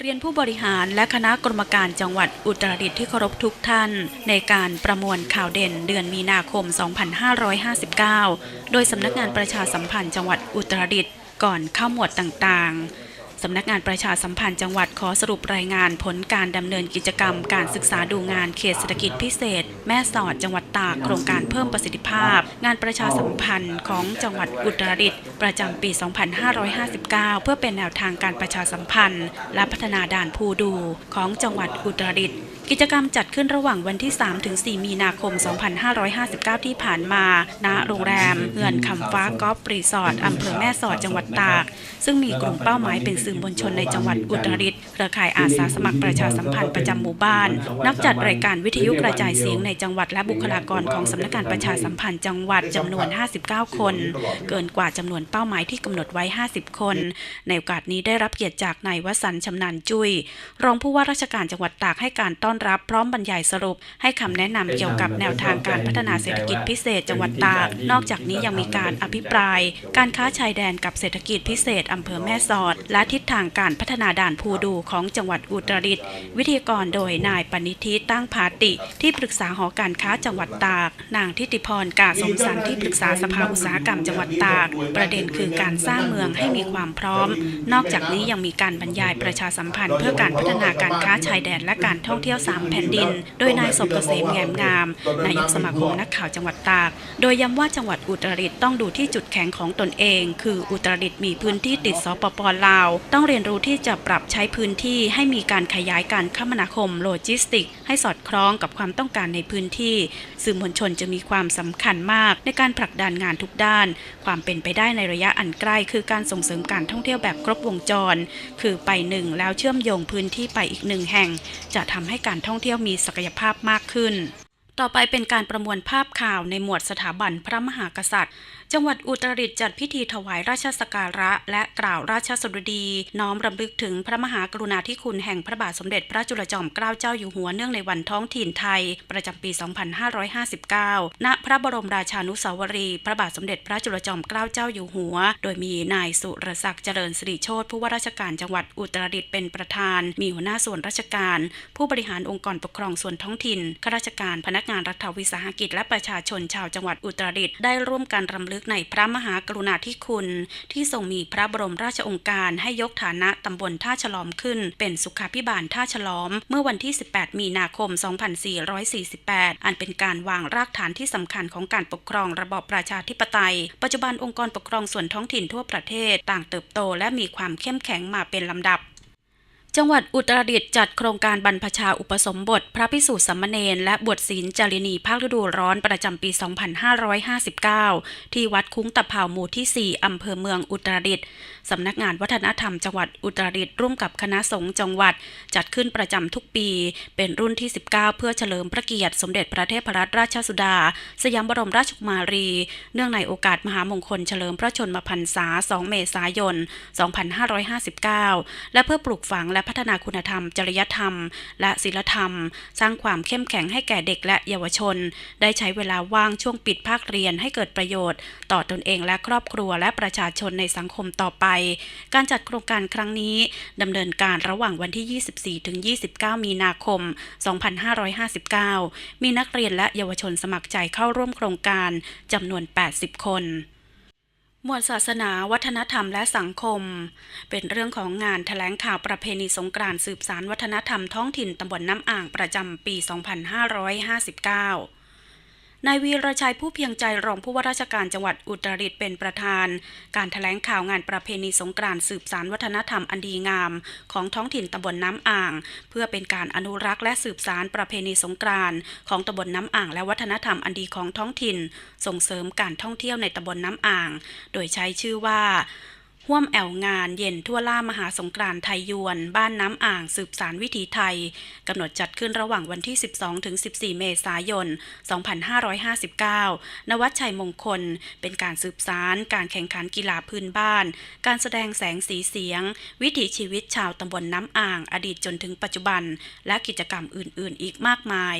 เรียนผู้บริหารและคณะกรรมการจังหวัดอุตรดิตถ์ที่เคารพทุกท่าน ในการประมวลข่าวเด่นเดือนมีนาคม 2559 โดยสำนักงานประชาสัมพันธ์จังหวัดอุตรดิตถ์ก่อนเข้าหมวดต่างๆ สำนักงานประชาสัมพันธ์จังหวัดขอสรุปรายงานผลการดำเนินกิจกรรม การศึกษาดูงานเขตเศรษฐกิจพิเศษ แม่สอดจังหวัดตากโครงการเพิ่มประสิทธิภาพ งานประชาสัมพันธ์ของจังหวัดอุตรดิตถ์ประจำปี 2559 เพื่อเป็นแนวทางการประชาสัมพันธ์ และพัฒนาด่านภูดูของจังหวัดอุตรดิตถ์กิจกรรมจัดขึ้นระหว่างวันที่ 3-4 มีนาคม 2559 ที่ผ่านมา ณ โรงแรมเฮือนคำฟ้ากอล์ฟรีสอร์ทอำเภอแม่สอดจังหวัดตาก ซึ่งมีกลุ่มเป้าหมายเป็นสื่อมวลชนในจังหวัดอุตรดิตถ์เครือข่ายอาสาสมัครประชาสัมพันธ์ประจำหมู่บ้าน นักจัดรายการวิทยุกระจายเสียงในจังหวัดและบุคลากรของสำนักงานประชาสัมพันธ์จังหวัดจำนวน 59 คน เกินกว่าจำนวนเป้าหมายที่กำหนดไว้ 50 คน ในโอกาสนี้ได้รับเกียรติจากนายวสันต์ชำนาญจุย้ยรองผู้ว่าราชการจังหวัดตากให้การต้อนรับพร้อมบรรยายสรุป ให้คำแนะนำเกี่ยวกับแนวทางการพัฒนาเศรษฐกิจพิเศษจังหวัดตาก นอกจากนี้ยังมีการอภิปราย การค้าชายแดนกับเศรษฐกิจพิเศษอำเภอแม่สอด และทิศทางการพัฒนาด่านภูดูของจังหวัดอุตรดิตถ์วิทยากรโดยนายปณิธิตั้งพาติ ที่ปรึกษาหอการค้าจังหวัดตาก นางทิติพรกาสมสันที่ปรึกษาสภาอุตสาหกรรมจังหวัดตาก ประเด็นคือการสร้างเมืองให้มีความพร้อม นอกจากนี้ยังมีการบรรยายประชาสัมพันธ์ เพื่อการพัฒนาการค้าชายแดนและการท่องเที่ยวสามแผ่นดิน โดยนายสมเกษมแงมงามนายกสมาคมนักข่าวจังหวัดตาก โดยย้ำว่าจังหวัดอุตรดิตถ์ต้องดูที่จุดแข็งของตนเอง คืออุตรดิตถ์มีพื้นที่ติดสปปลาวต้องเรียนรู้ที่จะปรับใช้พื้นที่ให้มีการขยายการคมนาคมโลจิสติก ให้สอดคล้องกับความต้องการในพื้นที่ สื่อมวลชนจะมีความสำคัญมากในการผลักดันงานทุกด้าน ความเป็นไปได้ในระยะอันใกล้ คือการส่งเสริมการท่องเที่ยวแบบครบวงจร คือไปหนึ่งแล้วเชื่อมโยงพื้นที่ไปอีกหนึ่งแห่ง จะทำให้การท่องเที่ยวมีศักยภาพมากขึ้น ต่อไปเป็นการประมวลภาพข่าวในหมวดสถาบันพระมหากษัตริย์ จังหวัดอุตรดิตถ์จัดพิธีถวายราชสักการะ และกล่าวราชสดุดี น้อมรำลึกถึงพระมหากรุณาธิคุณแห่งพระบาทสมเด็จพระจุลจอมเกล้าเจ้าอยู่หัวเนื่องในวันท้องถิ่นไทย ประจำปี 2559 ณ พระบรมราชานุสาวรีย์พระบาทสมเด็จพระจุลจอมเกล้าเจ้าอยู่หัว โดยมีนายสุรศักดิ์เจริญสิริโชติผู้ว่าราชการจังหวัดอุตรดิตถ์เป็นประธาน มีหัวหน้าส่วนราชการ ผู้บริหารองค์กรปกครองส่วนท้องถิ่นข้าราชการพนักงานรัฐวิสาหกิจและประชาชนชาวจังหวัดอุตรดิตถ์ได้ร่วมกันรำลึกในพระมหากรุณาธิคุณ ที่ทรงมีพระบรมราชองค์การให้ยกฐานะตำบลท่าฉลอมขึ้น เป็นสุขาพิบาลท่าฉลอม เมื่อวันที่ 18 มีนาคม 2448 อันเป็นการวางรากฐานที่สำคัญของการปกครองระบอบประชาธิปไตย ปัจจุบันองค์กรปกครองส่วนท้องถิ่นทั่วประเทศ ต่างเติบโตและมีความเข้มแข็งมาเป็นลำดับ จังหวัดอุตรดิตถ์จัดโครงการบรรพชาอุปสมบท พระพิสุสามมเณรและบวชศีลจารินีภาคฤดูร้อนประจำปี 2559 ที่วัดคุ้งตะเภาหมู่ที่ 4 อำเภอเมืองอุตรดิตถ์สำนักงานวัฒนธรรมจังหวัดอุตรดิตถ์ร่วมกับคณะสงฆ์จังหวัด จัดขึ้นประจำทุกปี เป็นรุ่นที่ 19 เพื่อเฉลิมพระเกียรติสมเด็จพระเทพรัตนราชสุดา สยามบรมราชกุมารี เนื่องในโอกาสมหามงคลเฉลิมพระชนมพรรษา 2 เมษายน 2559 และเพื่อปลูกฝังและพัฒนาคุณธรรม จริยธรรม และศีลธรรม สร้างความเข้มแข็งให้แก่เด็กและเยาวชน ได้ใช้เวลาว่างช่วงปิดภาคเรียนให้เกิดประโยชน์ ต่อตนเองและครอบครัวและประชาชนในสังคมต่อไป การจัดโครงการครั้งนี้ดำเนินการระหว่างวันที่ 24ถึง29 มีนาคม 2559 มีนักเรียนและเยาวชนสมัครใจเข้าร่วมโครงการจำนวน 80 คน หมวดศาสนาวัฒนธรรมและสังคม เป็นเรื่องของงานแถลงข่าวประเพณีสงกรานต์สืบสารวัฒนธรรมท้องถิ่นตำบลน้ำอ่างประจำปี 2559 นายวีรชัยผู้เพียงใจรองผู้ว่าราชการจังหวัดอุตรดิตถ์เป็นประธาน การแถลงข่าวงานประเพณีสงกรานต์สืบสารวัฒนธรรมอันดีงาม ของท้องถิ่นตำบลน้ำอ่าง เพื่อเป็นการอนุรักษ์และสืบสารประเพณีสงกรานต์ของตำบลน้ำอ่างและวัฒนธรรมอันดีของท้องถิ่น ส่งเสริมการท่องเที่ยวในตำบลน้ำอ่าง โดยใช้ชื่อว่า ห่วมแอวงานเย็นทั่วล่ามหาสงกรานต์ไทยยวน บ้านน้ำอ่างสืบสารวิถีไทย กำหนดจัดขึ้นระหว่างวันที่ 12 ถึง 14 เมษายน 2559ณวัดชัยมงคล เป็นการสืบสารการแข่งขันกีฬาพื้นบ้าน การแสดงแสงสีเสียง วิถีชีวิตชาวตำบลน้ำอ่าง อดีตจนถึงปัจจุบัน และกิจกรรมอื่น ๆ อีกมากมาย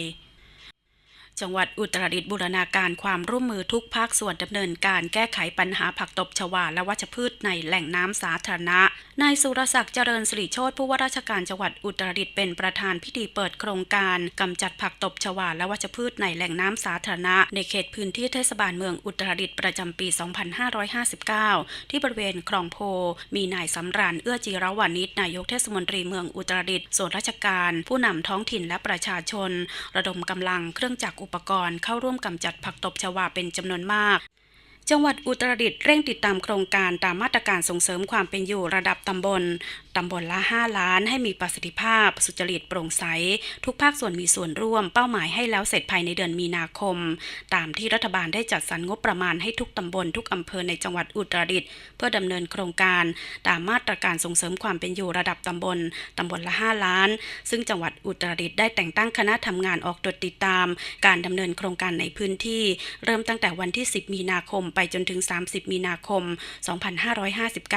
จังหวัดอุตรดิตถ์บูรณาการความร่วมมือทุกภาคส่วนดำเนินการแก้ไขปัญหาผักตบชวาและวัชพืชในแหล่งน้ำสาธารณะ นายสุรศักดิ์เจริญสิริโชตผู้ว่าราชการจังหวัดอุตรดิตถ์เป็นประธานพิธีเปิดโครงการกำจัดผักตบชวาและวัชพืชในแหล่งน้ำสาธารณะ ในเขตพื้นที่เทศบาลเมืองอุตรดิตถ์ประจำปี 2559 ที่บริเวณคลองโพ มีนายสำราญเอื้อจีรวานิชนายกเทศมนตรีเมืองอุตรดิตถ์ส่วนราชการ ผู้นำท้องถิ่นและประชาชน ระดมกำลังเครื่องจักรอุปกรณ์เข้าร่วมกำจัดผักตบชวาเป็นจำนวนมาก จังหวัดอุตรดิตถ์เร่งติดตามโครงการตามมาตรการส่งเสริมความเป็นอยู่ระดับตำบล ตำบลละ 5 ล้าน ให้มีประสิทธิภาพ สุจริตโปร่งใส ทุกภาคส่วนมีส่วนร่วม เป้าหมายให้แล้วเสร็จภายในเดือนมีนาคม ตามที่รัฐบาลได้จัดสรรงบประมาณให้ทุกตำบลทุกอำเภอในจังหวัดอุตรดิตถ์เพื่อดำเนินโครงการ ตามมาตรการส่งเสริมความเป็นอยู่ระดับตำบลตำบลละ 5 ล้าน ซึ่งจังหวัดอุตรดิตถ์ได้แต่งตั้งคณะทำงานออกตรวจติดตาม การดำเนินโครงการในพื้นที่ เริ่มตั้งแต่วันที่ 10 มีนาคม ไปจนถึง 30 มีนาคม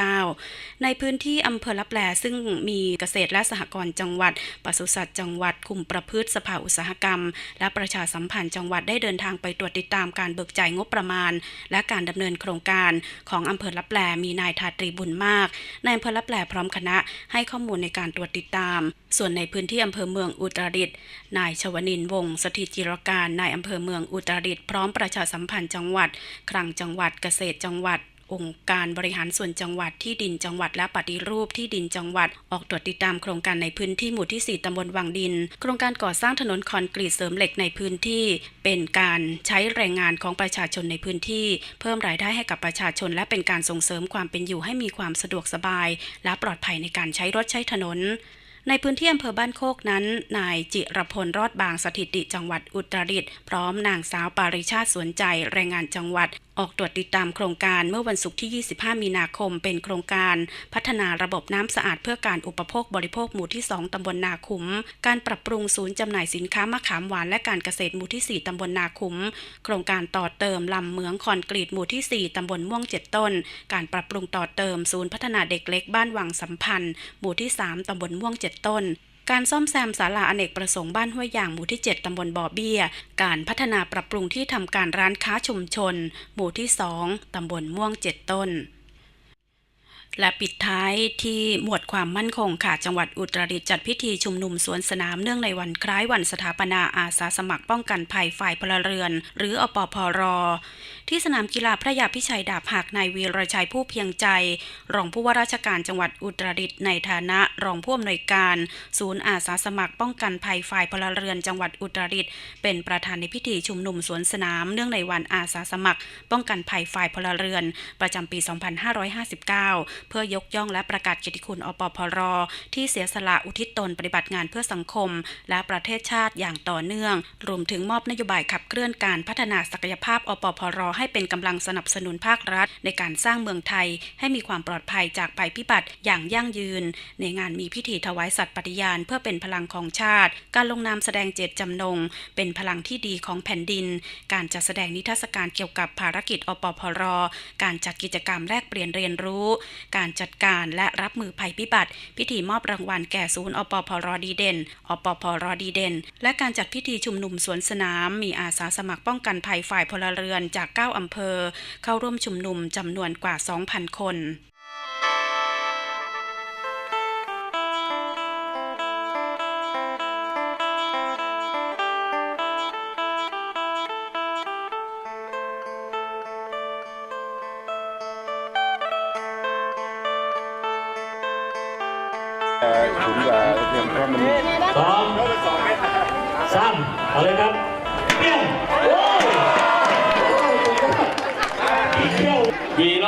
2559 ในพื้นที่อำเภอลับแลซึ่งมีเกษตรและสหกรณ์จังหวัดปศุสัตว์จังหวัดคุมประพฤติสภาอุตสาหกรรม และประชาสัมพันธ์จังหวัดได้เดินทางไปตรวจติดตามการเบิกจ่ายงบประมาณ และการดำเนินโครงการของอำเภอลับแลมีนายทาตรีบุญมากนายอำเภอลับแลพร้อมคณะให้ข้อมูลในการตรวจติดตาม ส่วนในพื้นที่อำเภอเมืองอุตรดิตถ์นายชวนินวงศ์สถิตจิรการนายอำเภอเมืองอุตรดิตถ์พร้อมประชาสัมพันธ์จังหวัด คลังจังหวัดเกษตรจังหวัด องค์การบริหารส่วนจังหวัดที่ดินจังหวัดและปฏิรูปที่ดินจังหวัด ออกตรวจติดตามโครงการในพื้นที่หมู่ที่ 4 ตำบลวังดิน โครงการก่อสร้างถนนคอนกรีตเสริมเหล็กในพื้นที่ เป็นการใช้แรงงานของประชาชนในพื้นที่ เพิ่มรายได้ให้กับประชาชน และเป็นการส่งเสริมความเป็นอยู่ให้มีความสะดวกสบาย และปลอดภัยในการใช้รถใช้ถนนในพื้นที่อำเภอบ้านโคกนั้น นายจิรพลรอดบางสถิติจังหวัดอุตรดิตถ์พร้อมนางสาวปาริชาติสวนใจแรงงานจังหวัดออกตรวจติดตามโครงการเมื่อวันศุกร์ที่ 25 มีนาคม เป็นโครงการพัฒนาระบบน้ำสะอาดเพื่อการอุปโภคบริโภคหมู่ที่ 2 ตำบลนาขุม การปรับปรุงศูนย์จำหน่ายสินค้ามะขามหวานและการเกษตรหมู่ที่ 4 ตำบลนาขุม โครงการต่อเติมลำเหมืองคอนกรีตหมู่ที่ 4 ตำบลม่วง 7 ต้น การปรับปรุงต่อเติมศูนย์พัฒนาเด็กเล็กบ้านวังสัมพันธ์ หมู่ที่ 3 ตำบลม่วง 7 ต้น การซ่อมแซมศาลาอเนกประสงค์บ้านห้วยยางหมู่ที่ 7 ตำบลบ่อเบี้ย การพัฒนาปรับปรุงที่ทำการร้านค้าชุมชน หมู่ที่ 2 ตำบลม่วง 7 ต้นและปิดท้ายที่หมวดความมั่นคงค่ะ จังหวัดอุตรดิตถ์จัดพิธีชุมนุมสวนสนามเนื่องในวันคล้ายวันสถาปนาอาสาสมัครป้องกันภัยฝ่ายพลเรือน หรืออปพร ที่สนามกีฬาพระยาพิชัยดาบหักนายวีรชัยผู้เพียงใจ รองผู้ว่าราชการจังหวัดอุตรดิตถ์ในฐานะรองผู้อำนวยการ ศูนย์อาสาสมัครป้องกันภัยฝ่ายพลเรือนจังหวัดอุตรดิตถ์เป็นประธานในพิธีชุมนุมสวนสนาม เนื่องในวันอาสาสมัคร ป้องกันภัยฝ่ายพลเรือน ประจำปี 2559 เพื่อยกย่องและประกาศเกียรติคุณอปพรที่เสียสละอุทิศตนปฏิบัติงานเพื่อสังคม และประเทศชาติอย่างต่อเนื่อง รวมถึงมอบนโยบายขับเคลื่อนการพัฒนาศักยภาพอปพรใให้เป็นกำลังสนับสนุนภาครัฐ ในการสร้างเมืองไทยให้มีความปลอดภัยจากภัยพิบัติอย่างยั่งยืน ในงานมีพิธีถวายสัตย์ปฏิญาณเพื่อเป็นพลังของชาติ การลงนามแสดงเจตจำนง เป็นพลังที่ดีของแผ่นดิน การจัดแสดงนิทรรศการเกี่ยวกับภารกิจอปพร การจัดกิจกรรมแลกเปลี่ยนเรียนรู้ การจัดการและรับมือภัยพิบัติ พิธีมอบรางวัลแก่ศูนย์อปพรดีเด่น อปพรดีเด่น และการจัดพิธีชุมนุมสวนสนาม มีอาสาสมัครป้องกันภัยฝ่ายพลเรือนจาก9 อำเภอ เข้าร่วมชุมนุมจำนวนกว่า 2,000 คนถุงยาเตรียมเพราะมันสองสามเอาเลยครับเปรี้ยวโอ้ยอีกเปรี้ยว วีร